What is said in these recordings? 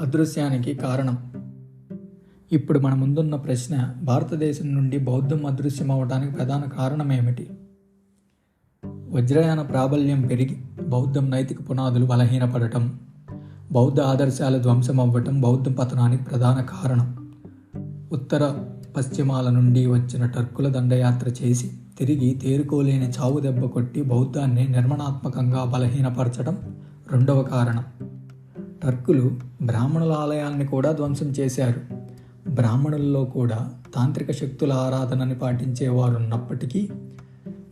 అదృశ్యానికి కారణం. ఇప్పుడు మన ముందున్న ప్రశ్న భారతదేశం నుండి బౌద్ధం అదృశ్యం అవడానికి ప్రధాన కారణం ఏమిటి వజ్రయాన ప్రాబల్యం పెరిగి బౌద్ధం నైతిక పునాదులు బలహీనపడటం బౌద్ధ ఆదర్శాలు ధ్వంసం అవ్వటం బౌద్ధం పతనానికి ప్రధాన కారణం. ఉత్తర పశ్చిమాల నుండి వచ్చిన టర్కుల దండయాత్ర చేసి తిరిగి తేరుకోలేని చావు దెబ్బ కొట్టి బౌద్ధాన్ని నిర్మాణాత్మకంగా బలహీనపరచడం రెండవ కారణం. టర్కులు బ్రాహ్మణుల ఆలయాల్ని కూడా ధ్వంసం చేశారు. బ్రాహ్మణుల్లో కూడా తాంత్రిక శక్తుల ఆరాధనని పాటించేవారు ఉన్నప్పటికీ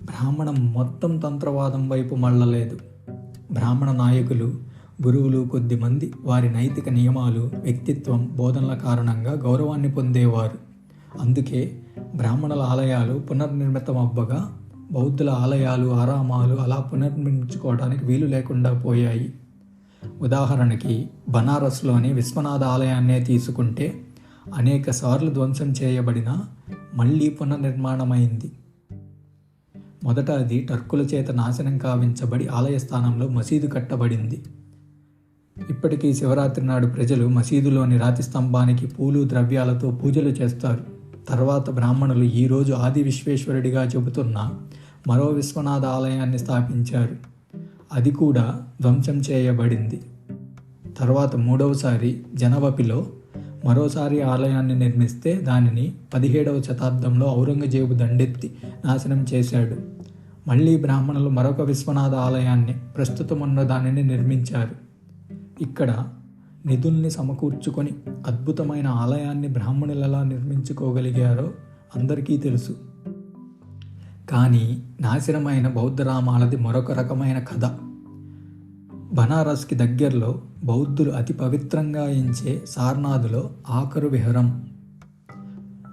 బ్రాహ్మణం మొత్తం తంత్రవాదం వైపు మళ్ళలేదు. బ్రాహ్మణ నాయకులు గురువులు కొద్దిమంది వారి నైతిక నియమాలు వ్యక్తిత్వం బోధనల కారణంగా గౌరవాన్ని పొందేవారు. అందుకే బ్రాహ్మణుల ఆలయాలు పునర్నిర్మితమవ్వగా బౌద్ధుల ఆలయాలు ఆరామాలు అలా పునర్నిర్మించుకోవడానికి వీలు లేకుండా పోయాయి. ఉదాహరణకి బనారస్లోని విశ్వనాథ ఆలయాన్నే తీసుకుంటే అనేక సార్లు ధ్వంసం చేయబడిన మళ్ళీ పునర్నిర్మాణమైంది. మొదట అది టర్కుల చేత నాశనం కావించబడి ఆలయ స్థానంలో మసీదు కట్టబడింది. ఇప్పటికీ శివరాత్రి నాడు ప్రజలు మసీదులోని రాతి స్తంభానికి పూలు ద్రవ్యాలతో పూజలు చేస్తారు. తర్వాత బ్రాహ్మణులు ఈరోజు ఆది విశ్వేశ్వరుడిగా చెబుతున్న మరో విశ్వనాథ ఆలయాన్ని స్థాపించారు. అది కూడా ధ్వంసం చేయబడింది. తర్వాత మూడవసారి జనవపిలో మరోసారి ఆలయాన్ని నిర్మిస్తే దానిని పదిహేడవ శతాబ్దంలో ఔరంగజేబు దండెత్తి నాశనం చేశాడు. మళ్ళీ బ్రాహ్మణులు మరొక విశ్వనాథ ఆలయాన్ని ప్రస్తుతం ఉన్న దానిని నిర్మించారు. ఇక్కడ నిధుల్ని సమకూర్చుకొని అద్భుతమైన ఆలయాన్ని బ్రాహ్మణులు ఎలా నిర్మించుకోగలిగారో అందరికీ తెలుసు. కానీ నాశనమైన బౌద్ధ రామాలది మరొక రకమైన కథ. బనారస్కి దగ్గరలో బౌద్ధులు అతి పవిత్రంగా ఎంచే సార్నాథులో ఆఖరు విహరం.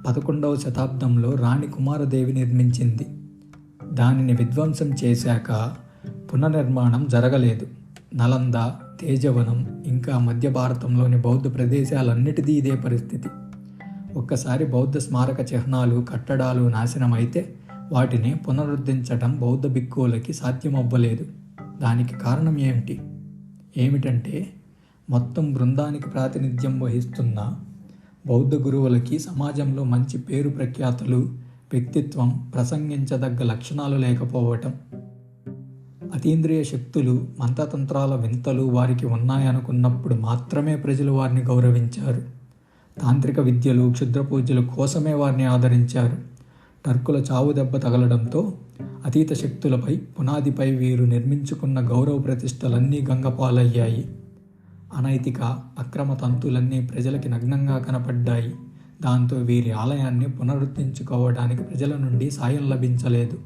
పదకొండవ శతాబ్దంలో రాణి కుమారదేవి నిర్మించింది. దానిని విధ్వంసం చేశాక పునర్నిర్మాణం జరగలేదు. నలంద తేజవనం ఇంకా మధ్య భారతంలోని బౌద్ధ ప్రదేశాలన్నిటిది ఇదే పరిస్థితి. ఒక్కసారి బౌద్ధ స్మారక చిహ్నాలు కట్టడాలు నాశనమైతే వాటిని పునరుద్ధరించడం బౌద్ధ భిక్కువులకి సాధ్యమవ్వలేదు. దానికి కారణం ఏమిటి? ఏమిటంటే మొత్తం బృందానికి ప్రాతినిధ్యం వహిస్తున్న బౌద్ధ గురువులకి సమాజంలో మంచి పేరు ప్రఖ్యాతులు వ్యక్తిత్వం ప్రసంగించదగ్గ లక్షణాలు లేకపోవటం. అతీంద్రియ శక్తులు మంత్రతంత్రాల వింతలు వారికి ఉన్నాయనుకున్నప్పుడు మాత్రమే ప్రజలు వారిని గౌరవించారు. తాంత్రిక విద్యలు క్షుద్ర పూజలు కోసమే వారిని ఆదరించారు. టర్కుల చావు దెబ్బ తగలడంతో అతీత శక్తులపై పునాదిపై వీరు నిర్మించుకున్న గౌరవ ప్రతిష్టలన్నీ గంగపాలయ్యాయి. అనైతిక అక్రమ తంతులన్నీ ప్రజలకి నగ్నంగా కనపడ్డాయి. దాంతో వీరి ఆలయాన్ని పునరుద్ధరించుకోవడానికి ప్రజల నుండి సాయం లభించలేదు.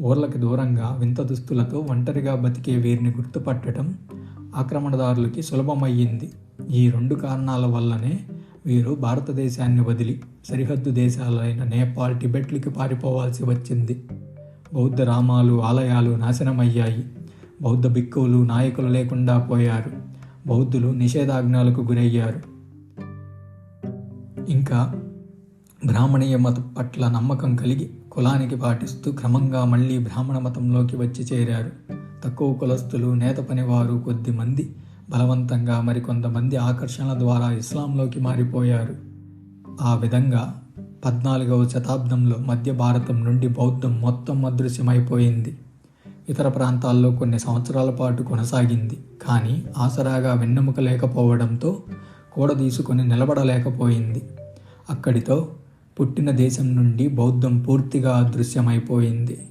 ఊర్లకి దూరంగా వింత దుస్తులతో ఒంటరిగా బతికే వీరిని గుర్తుపట్టడం ఆక్రమణదారులకి సులభమయ్యింది. ఈ రెండు కారణాల వల్లనే వీరు భారతదేశాన్ని వదిలి సరిహద్దు దేశాలైన నేపాల్ టిబెట్లకి పారిపోవాల్సి వచ్చింది. బౌద్ధ రామాలు ఆలయాలు నాశనమయ్యాయి. బౌద్ధ భిక్కువులు నాయకులు లేకుండా పోయారు. బౌద్ధులు నిషేధాజ్ఞలకు గురయ్యారు. ఇంకా బ్రాహ్మణీయ మతం పట్ల నమ్మకం కలిగి కులానికి పాటిస్తూ క్రమంగా మళ్ళీ బ్రాహ్మణ మతంలోకి వచ్చి చేరారు. తక్కువ కులస్తులు నేత పనివారు కొద్దిమంది బలవంతంగా మరికొంతమంది ఆకర్షణల ద్వారా ఇస్లాంలోకి మారిపోయారు. ఆ విధంగా పద్నాలుగవ శతాబ్దంలో మధ్య భారతం నుండి బౌద్ధం మొత్తం అదృశ్యమైపోయింది. ఇతర ప్రాంతాల్లో కొన్ని సంవత్సరాల పాటు కొనసాగింది. కానీ ఆసరాగా వెన్నెముక లేకపోవడంతో కూడ తీసుకొని నిలబడలేకపోయింది. అక్కడితో పుట్టిన దేశం నుండి బౌద్ధం పూర్తిగా అదృశ్యమైపోయింది.